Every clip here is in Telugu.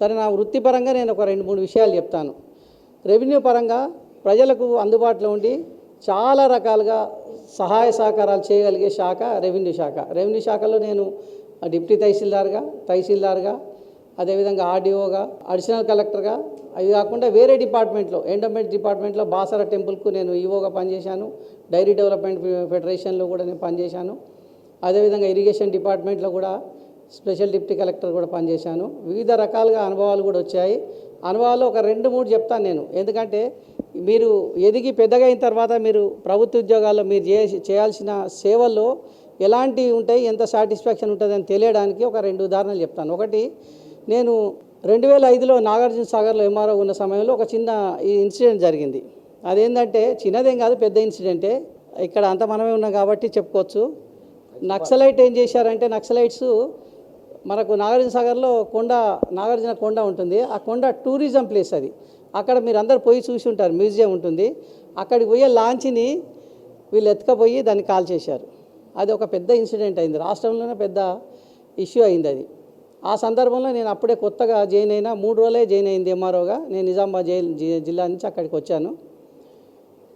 సరే నా వృత్తిపరంగా నేను ఒక రెండు మూడు విషయాలు చెప్తాను. రెవెన్యూ పరంగా ప్రజలకు అందుబాటులో ఉండి చాలా రకాలుగా సహాయ సహకారాలు చేయగలిగే శాఖ రెవెన్యూ శాఖ. రెవెన్యూ శాఖలో నేను డిప్యూటీ తహసీల్దార్గా తహసీల్దార్గా అదేవిధంగా ఆర్డీఓగా అడిషనల్ కలెక్టర్గా అవి కాకుండా వేరే డిపార్ట్మెంట్లో ఎండోమెంట్ డిపార్ట్మెంట్లో బాసర టెంపుల్కు నేను ఈవోగా పనిచేశాను. డైరీ డెవలప్మెంట్ ఫెడరేషన్లో కూడా నేను పనిచేశాను. అదేవిధంగా ఇరిగేషన్ డిపార్ట్మెంట్లో కూడా స్పెషల్ డిప్యూటీ కలెక్టర్ కూడా పనిచేశాను. వివిధ రకాలుగా అనుభవాలు కూడా వచ్చాయి. అనుభవాలు ఒక రెండు మూడు చెప్తాను నేను. ఎందుకంటే మీరు ఎదిగి పెద్దగా అయిన తర్వాత మీరు ప్రభుత్వ ఉద్యోగాల్లో మీరు చే చేయాల్సిన సేవల్లో ఎలాంటివి ఉంటాయి ఎంత సాటిస్ఫాక్షన్ ఉంటుందని తెలియడానికి ఒక రెండు ఉదాహరణలు చెప్తాను. ఒకటి నేను రెండు వేల ఐదులో నాగార్జున సాగర్లో ఎంఆర్ఓ ఉన్న సమయంలో ఒక చిన్న ఈ ఇన్సిడెంట్ జరిగింది. అదేంటంటే చిన్నదేం కాదు పెద్ద ఇన్సిడెంటే. ఇక్కడ అంత మనమే ఉన్నాం కాబట్టి చెప్పుకోవచ్చు. నక్సలైట్ ఏం చేశారంటే నక్సలైట్స్ మనకు నాగార్జున సాగర్లో కొండ నాగార్జున కొండ ఉంటుంది. ఆ కొండ టూరిజం ప్లేస్ అది. అక్కడ మీరు అందరు పోయి చూసి ఉంటారు. మ్యూజియం ఉంటుంది. అక్కడికి పోయే లాంచ్ని వీళ్ళు ఎత్తుకపోయి దాన్ని కాల్ చేశారు. అది ఒక పెద్ద ఇన్సిడెంట్ అయింది. రాష్ట్రంలోనే పెద్ద ఇష్యూ అయింది అది. ఆ సందర్భంలో నేను అప్పుడే కొత్తగా జాయిన్ అయినా మూడు రోజులే జాయిన్ అయింది ఎంఆర్ఓగా. నేను నిజామాబాద్ జైల్ జి- జిల్లా నుంచి అక్కడికి వచ్చాను.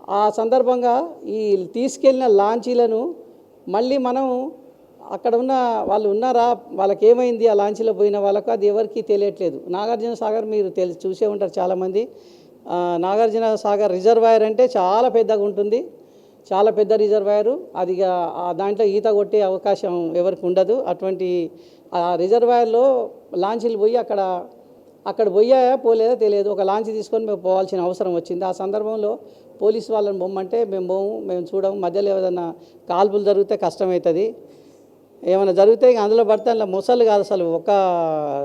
ఆ సందర్భంగా ఈ తీసుకెళ్ళిన లాంచీలను మళ్ళీ మనం అక్కడ ఉన్న వాళ్ళు ఉన్నారా? వాళ్ళకి ఏమైంది ఆ లాంచీలో పోయిన వాళ్ళకు అది ఎవరికి తెలియట్లేదు. నాగార్జున సాగర్ మీరు తెలి చూసే ఉంటారు చాలామంది. నాగార్జున సాగర్ రిజర్వాయర్ అంటే చాలా పెద్దగా ఉంటుంది. చాలా పెద్ద రిజర్వాయరు. అది దాంట్లో ఈత కొట్టే అవకాశం ఎవరికి ఉండదు. అటువంటి ఆ రిజర్వాయర్లో లాంచీలు పోయి అక్కడ అక్కడ పోయాయా పోలేదా తెలియదు. ఒక లాంచ్ తీసుకొని మేము పోవాల్సిన అవసరం వచ్చింది. ఆ సందర్భంలో పోలీసు వాళ్ళని బొమ్మంటే మేము పోము మేము చూడము. మధ్యలో ఏదైనా కాల్పులు జరిగితే కష్టమవుతుంది. ఏమైనా జరిగితే ఇక అందులో పడితే అందులో ముసలు కాదు అసలు. ఒక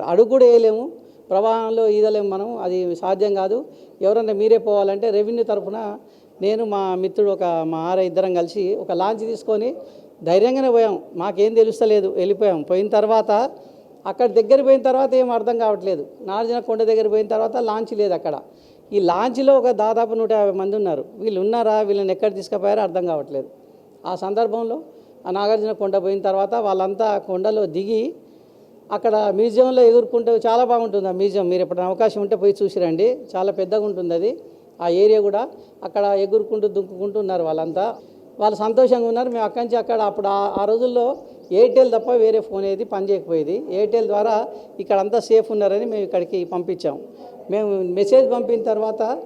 అడుగు కూడా వేయలేము. ప్రవాహంలో ఈదలేము మనం అది సాధ్యం కాదు. ఎవరన్నా మీరే పోవాలంటే రెవెన్యూ తరఫున నేను మా మిత్రుడు ఒక మా ఆర ఇద్దరం కలిసి ఒక లాంచ్ తీసుకొని ధైర్యంగానే పోయాం. మాకేం తెలుస్తలేదు. వెళ్ళిపోయాం. పోయిన తర్వాత అక్కడ దగ్గర పోయిన తర్వాత ఏం అర్థం కావట్లేదు. నార్జన కొండ దగ్గర పోయిన తర్వాత లాంచ్ లేదు అక్కడ. ఈ లాంచ్లో ఒక దాదాపు నూట యాభై మంది ఉన్నారు. వీళ్ళు ఉన్నారా? వీళ్ళని ఎక్కడ తీసుకుపోయారో అర్థం కావట్లేదు. ఆ సందర్భంలో ఆ నాగార్జున కొండ పోయిన తర్వాత వాళ్ళంతా కొండలో దిగి అక్కడ మ్యూజియంలో ఎగురుకుంటే చాలా బాగుంటుంది ఆ మ్యూజియం. మీరు ఎప్పుడైనా అవకాశం ఉంటే పోయి చూసిరండి. చాలా పెద్దగా ఉంటుంది అది. ఆ ఏరియా కూడా అక్కడ ఎగురుకుంటూ దుంకుకుంటూ ఉన్నారు వాళ్ళంతా. వాళ్ళు సంతోషంగా ఉన్నారు. మేము అక్కడి నుంచి అక్కడ అప్పుడు ఆ- రోజుల్లో ఎయిర్టెల్ తప్ప వేరే ఫోన్ ఏది పనిచేయకపోయేది. ఎయిర్టెల్ ద్వారా ఇక్కడ అంతా సేఫ్ ఉన్నారని మేము ఇక్కడికి పంపించాం. మేము మెసేజ్ పంపిన తర్వాత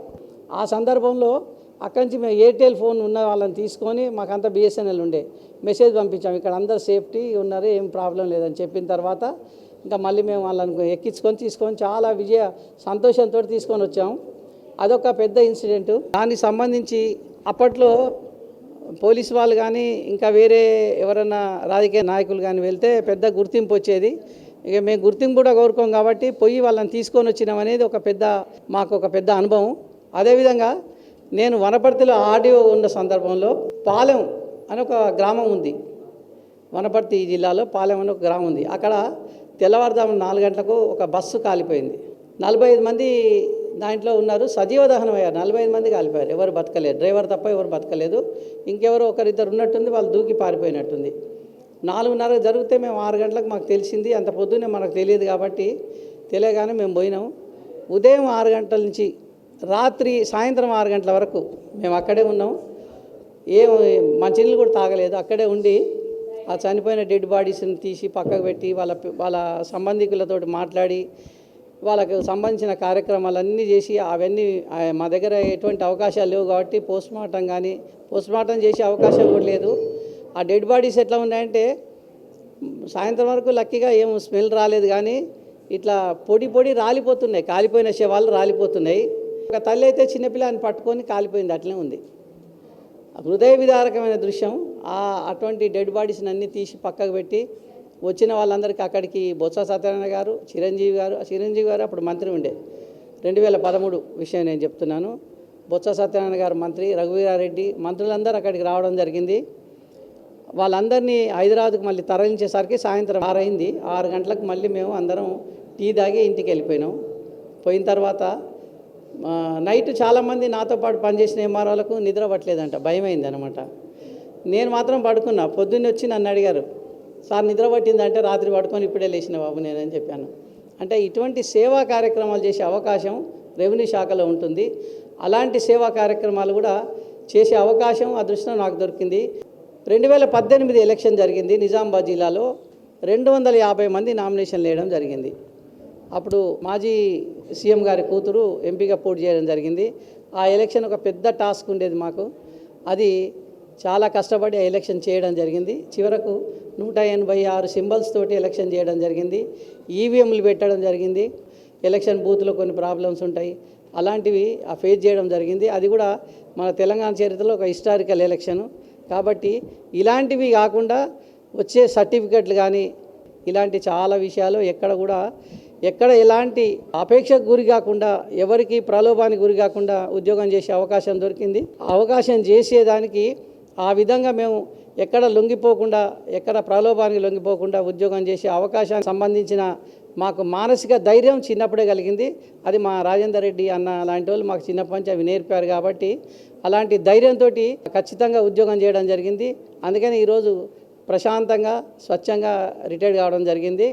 ఆ సందర్భంలో అక్కడి నుంచి మేము ఎయిర్టెల్ ఫోన్ ఉన్న వాళ్ళని తీసుకొని మాకంతా బిఎస్ఎన్ఎల్ ఉండే. మెసేజ్ పంపించాం ఇక్కడ అందరు సేఫ్టీ ఉన్నారు ఏం ప్రాబ్లం లేదని చెప్పిన తర్వాత ఇంకా మళ్ళీ మేము వాళ్ళని ఎక్కించుకొని తీసుకొని చాలా విజయ సంతోషంతో తీసుకొని వచ్చాము అదొక పెద్ద ఇన్సిడెంట్. దానికి సంబంధించి అప్పట్లో పోలీస్ వాళ్ళు కానీ ఇంకా వేరే ఎవరైనా రాజకీయ నాయకులు కానీ వెళ్తే పెద్ద గుర్తింపు వచ్చేది. ఇక మేము గుర్తింపు కూడా కోరుకోం కాబట్టి పోయి వాళ్ళని తీసుకొని వచ్చినాం అనేది ఒక పెద్ద మాకు ఒక పెద్ద అనుభవం. అదేవిధంగా నేను వనపర్తిలో ఆడియో ఉన్న సందర్భంలో పాలెం అని ఒక గ్రామం ఉంది. వనపర్తి జిల్లాలో పాలెం అని ఒక గ్రామం ఉంది. అక్కడ తెల్లవారుజాము నాలుగు గంటలకు ఒక బస్సు కాలిపోయింది. నలభై ఐదు మంది దాంట్లో ఉన్నారు. సజీవ దహనం అయ్యారు. నలభై ఐదు మంది కాలిపోయారు. ఎవరు బతకలేదు. డ్రైవర్ తప్ప ఎవరు బతకలేదు. ఇంకెవరో ఒకరిద్దరు ఉన్నట్టుంది. వాళ్ళు దూకి పారిపోయినట్టుంది. నాలుగున్నర జరిగితే మేము ఆరు గంటలకు మాకు తెలిసింది. అంత పొద్దున్నే మనకు తెలియదు కాబట్టి తెలియగానే మేము పోయినాం. ఉదయం ఆరు గంటల నుంచి రాత్రి సాయంత్రం ఆరు గంటల వరకు మేము అక్కడే ఉన్నాం. ఏం చెల్లెలు కూడా తాగలేదు. అక్కడే ఉండి ఆ చనిపోయిన డెడ్ బాడీస్ని తీసి పక్కకు పెట్టి వాళ్ళ వాళ్ళ సంబంధికులతో మాట్లాడి వాళ్ళకు సంబంధించిన కార్యక్రమాలన్నీ చేసి అవన్నీ మా దగ్గర ఎటువంటి అవకాశాలు లేవు కాబట్టి పోస్ట్ మార్టం కానీ పోస్ట్ మార్టం చేసే అవకాశం కూడా లేదు. ఆ డెడ్ బాడీస్ ఎట్లా ఉన్నాయంటే సాయంత్రం వరకు లక్కీగా ఏం స్మెల్ రాలేదు కానీ ఇట్లా పొడి పొడి రాలిపోతున్నాయి. కాలిపోయిన శవాలు రాలిపోతున్నాయి. ఒక తల్లి అయితే చిన్నపిల్లని పట్టుకొని కాలిపోయింది అట్లనే ఉంది. హృదయ విదారకమైన దృశ్యం. ఆ అటువంటి డెడ్ బాడీస్ని అన్నీ తీసి పక్కకు పెట్టి వచ్చిన వాళ్ళందరికీ అక్కడికి బొత్స సత్యనారాయణ గారు చిరంజీవి గారు చిరంజీవి గారు అప్పుడు మంత్రి ఉండే. రెండు వేల పదమూడు విషయం నేను చెప్తున్నాను. బొత్స సత్యనారాయణ గారు మంత్రి రఘువీరారెడ్డి మంత్రులందరూ అక్కడికి రావడం జరిగింది. వాళ్ళందరినీ హైదరాబాద్కి మళ్ళీ తరలించేసరికి సాయంత్రం ఆరైంది. ఆరు గంటలకు మళ్ళీ మేము అందరం టీ తాగి ఇంటికి వెళ్ళిపోయినాం. పోయిన తర్వాత నైట్ చాలామంది నాతో పాటు పనిచేసిన ఎంఆర్ఓలకు నిద్ర పట్టలేదంట భయమైంది అనమాట నేను మాత్రం పడుకున్నా పొద్దున్నే వచ్చి నన్ను అడిగారు సార్ నిద్ర పట్టిందంటే రాత్రి పడుకొని ఇప్పుడే లేచిన బాబు నేనని చెప్పాను. అంటే ఇటువంటి సేవా కార్యక్రమాలు చేసే అవకాశం రెవెన్యూ శాఖలో ఉంటుంది. అలాంటి సేవా కార్యక్రమాలు కూడా చేసే అవకాశం అదృష్టం నాకు దొరికింది. రెండు వేల పద్దెనిమిది ఎలక్షన్ జరిగింది నిజామాబాద్ జిల్లాలో. రెండు వందల యాభై మంది నామినేషన్ వేయడం జరిగింది. అప్పుడు మాజీ సీఎం గారి కూతురు ఎంపీగా పోటీ చేయడం జరిగింది. ఆ ఎలక్షన్ ఒక పెద్ద టాస్క్ ఉండేది మాకు. అది చాలా కష్టపడి ఆ ఎలక్షన్ చేయడం జరిగింది. చివరకు నూట ఎనభై ఆరు సింబల్స్ తోటి ఎలక్షన్ చేయడం జరిగింది. ఈవీఎంలు పెట్టడం జరిగింది. ఎలక్షన్ బూత్లో కొన్ని ప్రాబ్లమ్స్ ఉంటాయి. అలాంటివి ఆ ఫేస్ చేయడం జరిగింది. అది కూడా మన తెలంగాణ చరిత్రలో ఒక హిస్టారికల్ ఎలక్షన్. కాబట్టి ఇలాంటివి కాకుండా వచ్చే సర్టిఫికెట్లు కానీ ఇలాంటి చాలా విషయాలు ఎక్కడ కూడా ఎక్కడ ఎలాంటి అపేక్షకు గురి కాకుండా ఎవరికి ప్రలోభానికి గురి కాకుండా ఉద్యోగం చేసే అవకాశం దొరికింది. అవకాశం చేసేదానికి ఆ విధంగా మేము ఎక్కడ లొంగిపోకుండా ఎక్కడ ప్రలోభానికి లొంగిపోకుండా ఉద్యోగం చేసే అవకాశానికి సంబంధించిన మాకు మానసిక ధైర్యం చిన్నప్పుడే కలిగింది. అది మా రాజేందర్ రెడ్డి అన్న లాంటి వాళ్ళు మాకు చిన్నప్పటి నుంచి అవి నేర్పారు కాబట్టి అలాంటి ధైర్యంతో ఖచ్చితంగా ఉద్యోగం చేయడం జరిగింది. అందుకని ఈరోజు ప్రశాంతంగా స్వచ్ఛంగా రిటైర్డ్ కావడం జరిగింది.